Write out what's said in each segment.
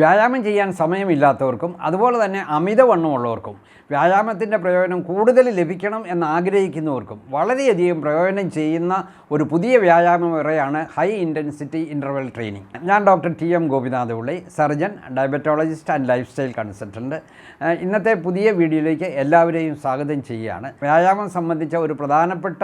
വ്യായാമം ചെയ്യാൻ സമയമില്ലാത്തവർക്കും അതുപോലെ തന്നെ അമിതവണ്ണമുള്ളവർക്കും വ്യായാമത്തിന്റെ പ്രയോജനം കൂടുതൽ ലഭിക്കണം എന്ന് ആഗ്രഹിക്കുന്നവർക്കും വളരെയധികം പ്രയോജനം ചെയ്യുന്ന ഒരു പുതിയ വ്യായാമ മുറയാണ് ഹൈ ഇന്റൻസിറ്റി ഇന്റർവെൽ ട്രെയിനിങ്. ഞാൻ ഡോക്ടർ ടി എം ഗോപിനാഥ് ഉള്ളി surgeon diabetologist and lifestyle consultant ഇന്നത്തെ പുതിയ വീഡിയോയിലേക്ക് എല്ലാവരെയും സ്വാഗതം ചെയ്യുകയാണ്. വ്യായാമം സംബന്ധിച്ച ഒരു പ്രധാനപ്പെട്ട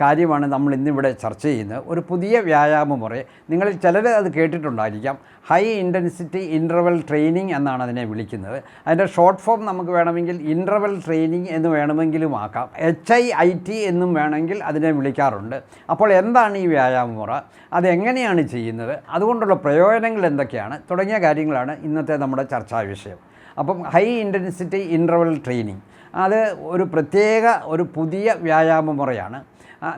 കാര്യമാണ് നമ്മൾ ഇന്നിവിടെ ചർച്ച ചെയ്യുന്നത്. ഒരു പുതിയ വ്യായാമ മുറ നിങ്ങളിൽ ചിലർ അത് കേട്ടിട്ടുണ്ടായിരിക്കാം. ഹൈ ഇന്റൻസിറ്റി ഇന്റർവൽ ട്രെയിനിങ് എന്നാണ് അതിനെ വിളിക്കുന്നത്. അതിന്റെ ഷോർട്ട് ഫോം നമുക്ക് വേണമെങ്കിൽ ഇന്റർവൽ ട്രെയിനിങ് എന്ന് വേണമെങ്കിലും ആക്കാം. എച്ച് ഐ ഐ ടി എന്നും വേണമെങ്കിൽ അതിനെ വിളിക്കാറുണ്ട്. അപ്പോൾ എന്താണ് ഈ വ്യായാമമുറ അതെങ്ങനെയാണ് ചെയ്യുന്നത്? അതുകൊണ്ടുള്ള പ്രയോജനങ്ങൾ എന്തൊക്കെയാണ്? തുടങ്ങിയ കാര്യങ്ങളാണ് ഇന്നത്തെ നമ്മുടെ ചർച്ചാ വിഷയം. അപ്പം ഹൈ ഇന്റൻസിറ്റി ഇന്റർവൽ ട്രെയിനിങ് അത് ഒരു പ്രത്യേക ഒരു പുതിയ വ്യായാമ മുറയാണ്.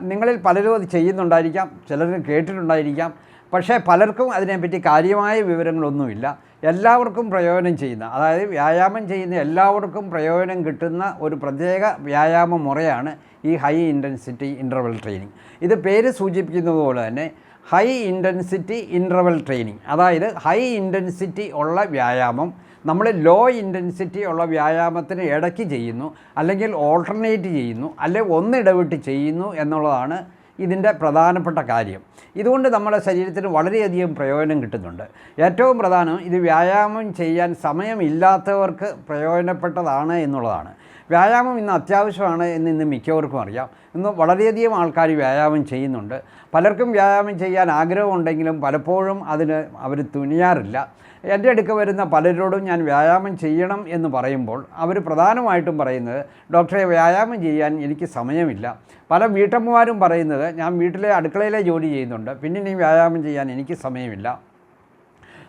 നിങ്ങളിൽ പലരും അത് ചെയ്യുന്നുണ്ടായിരിക്കാം ചിലർ കേട്ടിട്ടുണ്ടായിരിക്കാം. പക്ഷേ പലർക്കും അതിനെപ്പറ്റി കാര്യമായ വിവരങ്ങളൊന്നുമില്ല. എല്ലാവർക്കും പ്രയോജനം ചെയ്യുന്ന അതായത് വ്യായാമം ചെയ്യുന്ന എല്ലാവർക്കും പ്രയോജനം കിട്ടുന്ന ഒരു പ്രത്യേക വ്യായാമ മുറയാണ് ഈ ഹൈ ഇന്റൻസിറ്റി ഇന്റർവൽ ട്രെയിനിങ്. ഇത് പേര് സൂചിപ്പിക്കുന്നത് പോലെ തന്നെ ഹൈ ഇന്റൻസിറ്റി ഇന്റർവൽ ട്രെയിനിങ്. അതായത് ഹൈ ഇന്റൻസിറ്റി ഉള്ള വ്യായാമം നമ്മൾ ലോ ഇന്റൻസിറ്റി ഉള്ള വ്യായാമത്തിന് ഇടയ്ക്ക് ചെയ്യുന്നു അല്ലെങ്കിൽ ഓൾട്ടർനേറ്റ് ചെയ്യുന്നു അല്ലെങ്കിൽ ഒന്നിടവിട്ട് ചെയ്യുന്നു എന്നുള്ളതാണ് ഇതിന്റെ പ്രധാനപ്പെട്ട കാര്യം. ഇതുകൊണ്ട് നമ്മുടെ ശരീരത്തിന് വളരെയധികം പ്രയോജനം കിട്ടുന്നുണ്ട്. ഏറ്റവും പ്രധാനം ഇത് വ്യായാമം ചെയ്യാൻ സമയമില്ലാത്തവർക്ക് പ്രയോജനപ്പെട്ടതാണ് എന്നുള്ളതാണ്. വ്യായാമം ഇന്ന് അത്യാവശ്യമാണ് എന്ന് ഇന്ന് മിക്കവർക്കും അറിയാം. ഇന്ന് വളരെയധികം ആൾക്കാർ വ്യായാമം ചെയ്യുന്നുണ്ട്. പലർക്കും വ്യായാമം ചെയ്യാൻ ആഗ്രഹമുണ്ടെങ്കിലും പലപ്പോഴും അതിന് അവർ തുനിയാറില്ല. എന്റെ അടുക്ക വരുന്ന പലരോടും ഞാൻ വ്യായാമം ചെയ്യണം എന്ന് പറയുമ്പോൾ അവർ പ്രധാനമായിട്ടും പറയുന്നത് ഡോക്ടറെ വ്യായാമം ചെയ്യാൻ എനിക്ക് സമയമില്ല. പല വീട്ടമ്മമാരും പറയുന്നത് ഞാൻ വീട്ടിലെ അടുക്കളയിലെ ജോലി ചെയ്യുന്നുണ്ട്. പിന്നെ ഇനി വ്യായാമം ചെയ്യാൻ എനിക്ക് സമയമില്ല.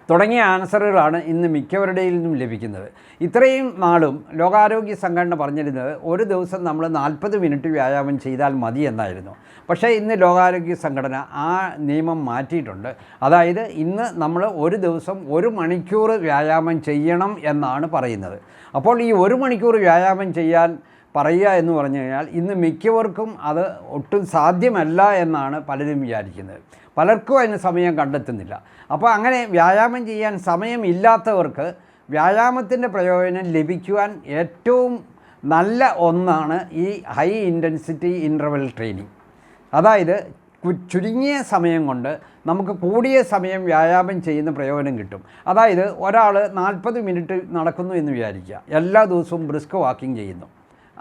തുടങ്ങിയ ആൻസറുകളാണ് ഇന്ന് മിക്കവരുടെയിൽ നിന്നും ലഭിക്കുന്നത്. ഇത്രയും നാളും ലോകാരോഗ്യ സംഘടന പറഞ്ഞിരുന്നത് ഒരു ദിവസം നമ്മൾ നാൽപ്പത് മിനിറ്റ് വ്യായാമം ചെയ്താൽ മതി എന്നായിരുന്നു. പക്ഷേ ഇന്ന് ലോകാരോഗ്യ സംഘടന ആ നിയമം മാറ്റിയിട്ടുണ്ട്. അതായത് ഇന്ന് നമ്മൾ ഒരു ദിവസം ഒരു മണിക്കൂർ വ്യായാമം ചെയ്യണം എന്നാണ് പറയുന്നത്. അപ്പോൾ ഈ ഒരു മണിക്കൂർ വ്യായാമം ചെയ്യാൻ പറയുക എന്ന് പറഞ്ഞു കഴിഞ്ഞാൽ ഇന്ന് മിക്കവർക്കും അത് ഒട്ടും സാധ്യമല്ല എന്നാണ് പലരും വിചാരിക്കുന്നത്. പലർക്കും അതിന് സമയം കണ്ടെത്തുന്നില്ല. അപ്പോൾ അങ്ങനെ വ്യായാമം ചെയ്യാൻ സമയമില്ലാത്തവർക്ക് വ്യായാമത്തിന്റെ പ്രയോജനം ലഭിക്കുവാൻ ഏറ്റവും നല്ല ഒന്നാണ് ഈ ഹൈ ഇന്റൻസിറ്റി ഇന്റർവെൽ ട്രെയിനിങ് അതായത് ചുരുങ്ങിയ സമയം കൊണ്ട് നമുക്ക് കൂടിയ സമയം വ്യായാമം ചെയ്യുന്ന പ്രയോജനം കിട്ടും. അതായത് ഒരാൾ നാൽപ്പത് മിനിറ്റ് നടക്കുന്നു എന്ന് വിചാരിക്കുക. എല്ലാ ദിവസവും ബ്രിസ്ക് വാക്കിംഗ് ചെയ്യുന്നു.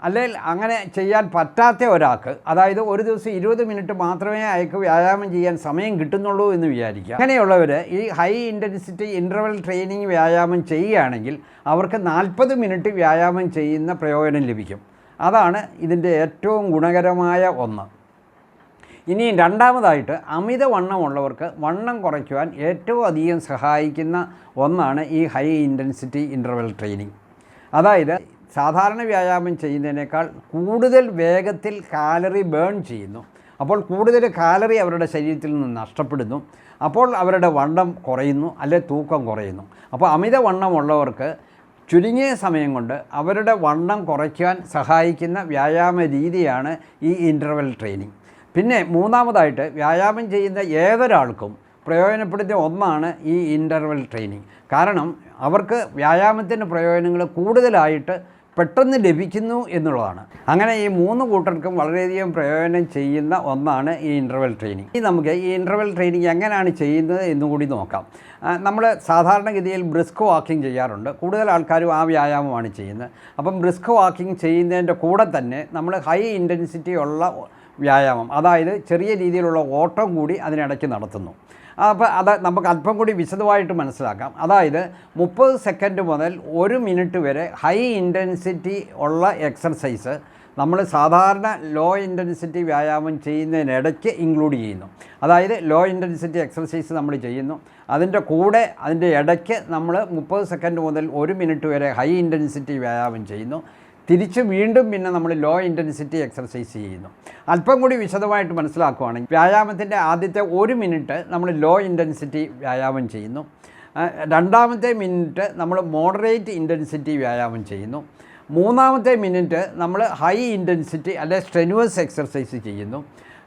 അല്ലെങ്കിൽ അങ്ങനെ ചെയ്യാൻ പറ്റാത്ത ഒരാൾക്ക് അതായത് ഒരു ദിവസം ഇരുപത് മിനിറ്റ് മാത്രമേ അയാൾക്ക് വ്യായാമം ചെയ്യാൻ സമയം കിട്ടുന്നുള്ളൂ എന്ന് വിചാരിക്കുക. അങ്ങനെയുള്ളവർ ഈ ഹൈ ഇന്റൻസിറ്റി ഇന്റർവൽ ട്രെയിനിങ് വ്യായാമം ചെയ്യുകയാണെങ്കിൽ അവർക്ക് നാൽപ്പത് മിനിറ്റ് വ്യായാമം ചെയ്യുന്ന പ്രയോജനം ലഭിക്കും. അതാണ് ഇതിന്റെ ഏറ്റവും ഗുണകരമായ ഒന്ന്. ഇനി രണ്ടാമതായിട്ട് അമിത വണ്ണമുള്ളവർക്ക് വണ്ണം കുറയ്ക്കുവാൻ ഏറ്റവും അധികം സഹായിക്കുന്ന ഒന്നാണ് ഈ ഹൈ ഇന്റൻസിറ്റി ഇന്റർവൽ ട്രെയിനിങ്. അതായത് സാധാരണ വ്യായാമം ചെയ്യുന്നതിനേക്കാൾ കൂടുതൽ വേഗത്തിൽ കാലറി ബേൺ ചെയ്യുന്നു. അപ്പോൾ കൂടുതൽ കാലറി അവരുടെ ശരീരത്തിൽ നിന്ന് നഷ്ടപ്പെടുന്നു. അപ്പോൾ അവരുടെ വണ്ണം കുറയുന്നു അല്ലെ തൂക്കം കുറയുന്നു. അപ്പോൾ അമിത വണ്ണമുള്ളവർക്ക് ചുരുങ്ങിയ സമയം കൊണ്ട് അവരുടെ വണ്ണം കുറയ്ക്കാൻ സഹായിക്കുന്ന വ്യായാമ രീതിയാണ് ഈ ഇന്റർവെൽ ട്രെയിനിങ് പിന്നെ മൂന്നാമതായിട്ട് വ്യായാമം ചെയ്യുന്ന ഏതൊരാൾക്കും പ്രയോജനപ്പെടുത്തിയ ഒന്നാണ് ഈ ഇന്റർവെൽ ട്രെയിനിങ് കാരണം അവർക്ക് വ്യായാമത്തിന്റെ പ്രയോജനങ്ങൾ കൂടുതലായിട്ട് പെട്ടെന്ന് ലഭിക്കുന്നു എന്നുള്ളതാണ്. അങ്ങനെ ഈ മൂന്ന് കൂട്ടർക്കും വളരെയധികം പ്രയോജനം ചെയ്യുന്ന ഒന്നാണ് ഈ ഇന്റർവെൽ ട്രെയിനിങ് ഈ നമുക്ക് ഈ ഇന്റർവെൽ ട്രെയിനിങ് എങ്ങനെയാണ് ചെയ്യുന്നത് എന്നും കൂടി നോക്കാം. നമ്മൾ സാധാരണഗതിയിൽ ബ്രിസ്ക് വാക്കിംഗ് ചെയ്യാറുണ്ട്. കൂടുതൽ ആൾക്കാരും ആ വ്യായാമമാണ് ചെയ്യുന്നത്. അപ്പം ബ്രിസ്ക് വാക്കിംഗ് ചെയ്യുന്നതിന്റെ കൂടെ തന്നെ നമ്മൾ ഹൈ ഇന്റൻസിറ്റി ഉള്ള വ്യായാമം അതായത് ചെറിയ രീതിയിലുള്ള ഓട്ടം കൂടി അതിനിടയ്ക്ക് നടത്തുന്നു. അപ്പോൾ അത് നമുക്ക് അല്പം കൂടി വിശദമായിട്ട് മനസ്സിലാക്കാം. അതായത് മുപ്പത് സെക്കൻഡ് മുതൽ ഒരു മിനിറ്റ് വരെ ഹൈ ഇന്റൻസിറ്റി ഉള്ള എക്സർസൈസ് നമ്മൾ സാധാരണ ലോ ഇന്റൻസിറ്റി വ്യായാമം ചെയ്യുന്നതിനിടയ്ക്ക് ഇൻക്ലൂഡ് ചെയ്യുന്നു. അതായത് ലോ ഇന്റൻസിറ്റി എക്സർസൈസ് നമ്മൾ ചെയ്യുന്നു. അതിന്റെ കൂടെ അതിന്റെ ഇടയ്ക്ക് നമ്മൾ മുപ്പത് സെക്കൻഡ് മുതൽ ഒരു മിനിറ്റ് വരെ ഹൈ ഇന്റൻസിറ്റി വ്യായാമം ചെയ്യുന്നു. തിരിച്ച് വീണ്ടും പിന്നെ നമ്മൾ ലോ ഇന്റൻസിറ്റി എക്സർസൈസ് ചെയ്യുന്നു. അല്പം കൂടി വിശദമായിട്ട് മനസ്സിലാക്കുകയാണെങ്കിൽ വ്യായാമത്തിന്റെ ആദ്യത്തെ ഒരു മിനിറ്റ് നമ്മൾ ലോ ഇന്റൻസിറ്റി വ്യായാമം ചെയ്യുന്നു. രണ്ടാമത്തെ മിനിറ്റ് നമ്മൾ മോഡറേറ്റ് ഇന്റൻസിറ്റി വ്യായാമം ചെയ്യുന്നു. മൂന്നാമത്തെ മിനിറ്റ് നമ്മൾ ഹൈ ഇന്റൻസിറ്റി അല്ലെ സ്ട്രെനുവസ് എക്സർസൈസ് ചെയ്യുന്നു.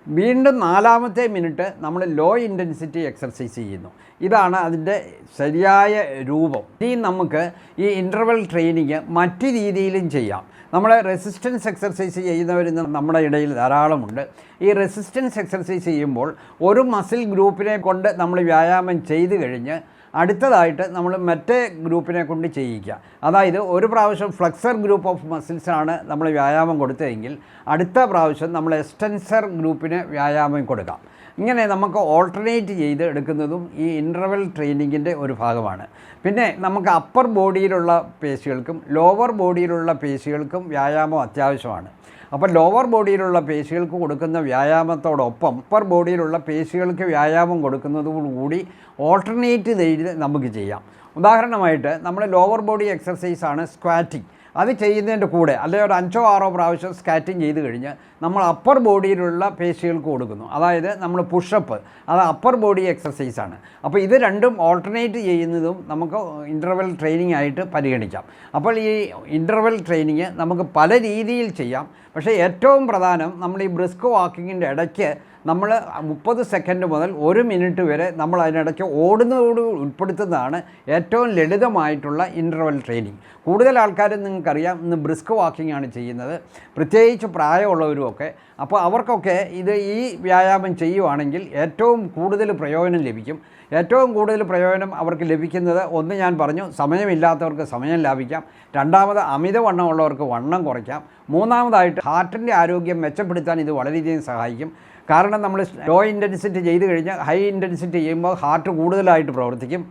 വീണ്ടും നാലാമത്തെ മിനിറ്റ് നമ്മൾ ലോ ഇന്റൻസിറ്റി എക്സർസൈസ് ചെയ്യുന്നു. ഇതാണ് അതിന്റെ ശരിയായ രൂപം. ഇനി നമുക്ക് ഈ ഇന്റർവൽ ട്രെയിനിങ് മറ്റു രീതിയിലും ചെയ്യാം. നമ്മൾ റെസിസ്റ്റൻസ് എക്സർസൈസ് ചെയ്യുന്നവർ നമ്മുടെ ഇടയിൽ ധാരാളമുണ്ട്. ഈ റെസിസ്റ്റൻസ് എക്സർസൈസ് ചെയ്യുമ്പോൾ ഒരു മസിൽ ഗ്രൂപ്പിനെ കൊണ്ട് നമ്മൾ വ്യായാമം ചെയ്ത് കഴിഞ്ഞ് അടുത്തതായിട്ട് നമ്മൾ മറ്റേ ഗ്രൂപ്പിനെ കൊണ്ട് ചെയ്യിക്കുക. അതായത് ഒരു പ്രാവശ്യം ഫ്ലെക്സർ ഗ്രൂപ്പ് ഓഫ് മസിൽസാണ് നമ്മൾ വ്യായാമം കൊടുത്തതെങ്കിൽ അടുത്ത പ്രാവശ്യം നമ്മൾ എക്സ്റ്റൻസർ ഗ്രൂപ്പിന് വ്യായാമം കൊടുക്കാം. ഇങ്ങനെ നമുക്ക് ഓൾട്ടർനേറ്റ് ചെയ്ത് എടുക്കുന്നതും ഈ ഇന്റർവെൽ ട്രെയിനിങ്ങിന്റെ ഒരു ഭാഗമാണ്. പിന്നെ നമുക്ക് അപ്പർ ബോഡിയിലുള്ള പേശികൾക്കും ലോവർ ബോഡിയിലുള്ള പേശികൾക്കും വ്യായാമം അത്യാവശ്യമാണ്. അപ്പോൾ ലോവർ ബോഡിയിലുള്ള പേശികൾക്ക് കൊടുക്കുന്ന വ്യായാമത്തോടൊപ്പം അപ്പർ ബോഡിയിലുള്ള പേശികൾക്ക് വ്യായാമം കൊടുക്കുന്നതോടുകൂടി ഓൾട്ടർനേറ്റ് ചെയ്ത് നമുക്ക് ചെയ്യാം. ഉദാഹരണമായിട്ട് നമ്മൾ ലോവർ ബോഡി എക്സർസൈസാണ് സ്ക്വാറ്റിംഗ് അത് ചെയ്യുന്നതിന്റെ കൂടെ അല്ലെങ്കിൽ ഒരു അഞ്ചോ ആറോ പ്രാവശ്യം സ്കാറ്റിംഗ് ചെയ്ത് കഴിഞ്ഞ് നമ്മൾ അപ്പർ ബോഡിയിലുള്ള പേശികൾക്ക് കൊടുക്കുന്നു. അതായത് നമ്മൾ പുഷപ്പ് അത് അപ്പർ ബോഡി എക്സസൈസാണ് അപ്പോൾ ഇത് രണ്ടും ഓൾട്ടർനേറ്റ് ചെയ്യുന്നതും നമുക്ക് ഇന്റർവെൽ ട്രെയിനിങ് ആയിട്ട് പരിഗണിക്കാം. അപ്പോൾ ഈ ഇന്റർവെൽ ട്രെയിനിങ് നമുക്ക് പല രീതിയിൽ ചെയ്യാം. പക്ഷേ ഏറ്റവും പ്രധാനം നമ്മൾ ഈ ബ്രിസ്ക് വാക്കിങ്ങിന്റെ ഇടയ്ക്ക് നമ്മൾ മുപ്പത് സെക്കൻഡ് മുതൽ ഒരു മിനിറ്റ് വരെ നമ്മൾ അതിനിടയ്ക്ക് ഓടുന്നതോട് ഉൾപ്പെടുത്തുന്നതാണ് ഏറ്റവും ലളിതമായിട്ടുള്ള ഇന്റർവെൽ ട്രെയിനിങ് കൂടുതൽ ആൾക്കാരും നിങ്ങൾക്കറിയാം ഇന്ന് ബ്രിസ്ക് വാക്കിംഗ് ആണ് ചെയ്യുന്നത്. പ്രത്യേകിച്ച് പ്രായമുള്ളവരുമൊക്കെ. അപ്പോൾ അവർക്കൊക്കെ ഇത് ഈ വ്യായാമം ചെയ്യുവാണെങ്കിൽ ഏറ്റവും കൂടുതൽ പ്രയോജനം ലഭിക്കും. ഏറ്റവും കൂടുതൽ പ്രയോജനം അവർക്ക് ലഭിക്കുന്നത് ഒന്ന് ഞാൻ പറഞ്ഞു സമയമില്ലാത്തവർക്ക് സമയം ലാഭിക്കാം. രണ്ടാമത് അമിതവണ്ണമുള്ളവർക്ക് വണ്ണം കുറയ്ക്കാം. മൂന്നാമതായിട്ട് ഹാർട്ടിന്റെ ആരോഗ്യം മെച്ചപ്പെടുത്താൻ ഇത് വളരെയധികം സഹായിക്കും. കാരണം നമ്മൾ ലോ ഇന്റൻസിറ്റി ചെയ്ത് കഴിഞ്ഞാൽ ഹൈ ഇന്റൻസിറ്റി ചെയ്യുമ്പോൾ ഹാർട്ട് കൂടുതലായിട്ട് പ്രവർത്തിക്കും.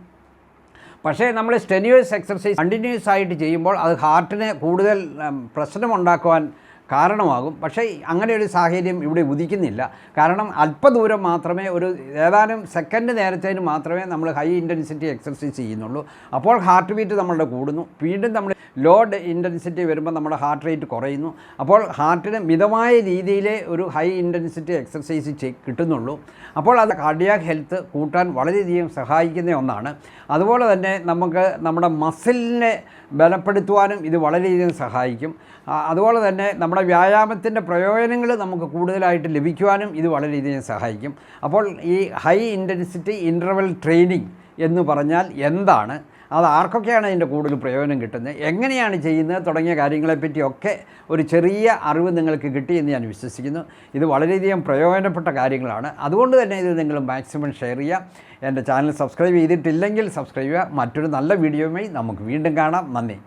പക്ഷേ നമ്മൾ സ്റ്റെന്യൂസ് എക്സർസൈസ് കണ്ടിന്യൂസ് ആയിട്ട് ചെയ്യുമ്പോൾ അത് ഹാർട്ടിന് കൂടുതൽ പ്രശ്നമുണ്ടാക്കുവാൻ കാരണമാകും. പക്ഷേ അങ്ങനെ ഒരു സാഹചര്യം ഇവിടെ ഉദിക്കുന്നില്ല. കാരണം അല്പദൂരം മാത്രമേ ഒരു ഏതാനും സെക്കൻഡ് നേരത്തേന് മാത്രമേ നമ്മൾ ഹൈ ഇന്റൻസിറ്റി എക്സർസൈസ് ചെയ്യുന്നുള്ളൂ. അപ്പോൾ ഹാർട്ട് ബീറ്റ് നമ്മളുടെ കൂടുന്നു. വീണ്ടും നമ്മൾ ലോ ഇന്റൻസിറ്റി വരുമ്പോൾ നമ്മുടെ ഹാർട്ട് റേറ്റ് കുറയുന്നു. അപ്പോൾ ഹാർട്ടിന് മിതമായ രീതിയിൽ ഒരു ഹൈ ഇന്റൻസിറ്റി എക്സർസൈസ് കിട്ടുന്നുള്ളൂ. അപ്പോൾ അത് കാർഡിയാക് ഹെൽത്ത് കൂട്ടാൻ വളരെയധികം സഹായിക്കുന്ന ഒന്നാണ്. അതുപോലെ തന്നെ നമുക്ക് നമ്മുടെ മസിലിനെ ബലപ്പെടുത്തുവാനും ഇത് വളരെയധികം സഹായിക്കും. അതുപോലെ തന്നെ നമ്മുടെ വ്യായാമത്തിന്റെ പ്രയോജനങ്ങൾ നമുക്ക് കൂടുതലായിട്ട് ലഭിക്കുവാനും ഇത് വളരെയധികം സഹായിക്കും. അപ്പോൾ ഈ ഹൈ ഇന്റൻസിറ്റി ഇന്റർവെൽ ട്രെയിനിങ് എന്ന് പറഞ്ഞാൽ എന്താണ്? അത് ആർക്കൊക്കെയാണ് അതിന്റെ കൂടുതൽ പ്രയോജനം കിട്ടുന്നത്? എങ്ങനെയാണ് ചെയ്യുന്നത് തുടങ്ങിയ കാര്യങ്ങളെപ്പറ്റിയൊക്കെ ഒരു ചെറിയ അറിവ് നിങ്ങൾക്ക് കിട്ടിയെന്ന് ഞാൻ വിശ്വസിക്കുന്നു. ഇത് വളരെയധികം പ്രയോജനപ്പെട്ട കാര്യങ്ങളാണ്. അതുകൊണ്ട് തന്നെ ഇത് നിങ്ങൾ മാക്സിമം ഷെയർ ചെയ്യുക. എന്റെ ചാനൽ സബ്സ്ക്രൈബ് ചെയ്തിട്ടില്ലെങ്കിൽ സബ്സ്ക്രൈബ് ചെയ്യുക. മറ്റൊരു നല്ല വീഡിയോയുമായി നമുക്ക് വീണ്ടും കാണാം. നന്ദി.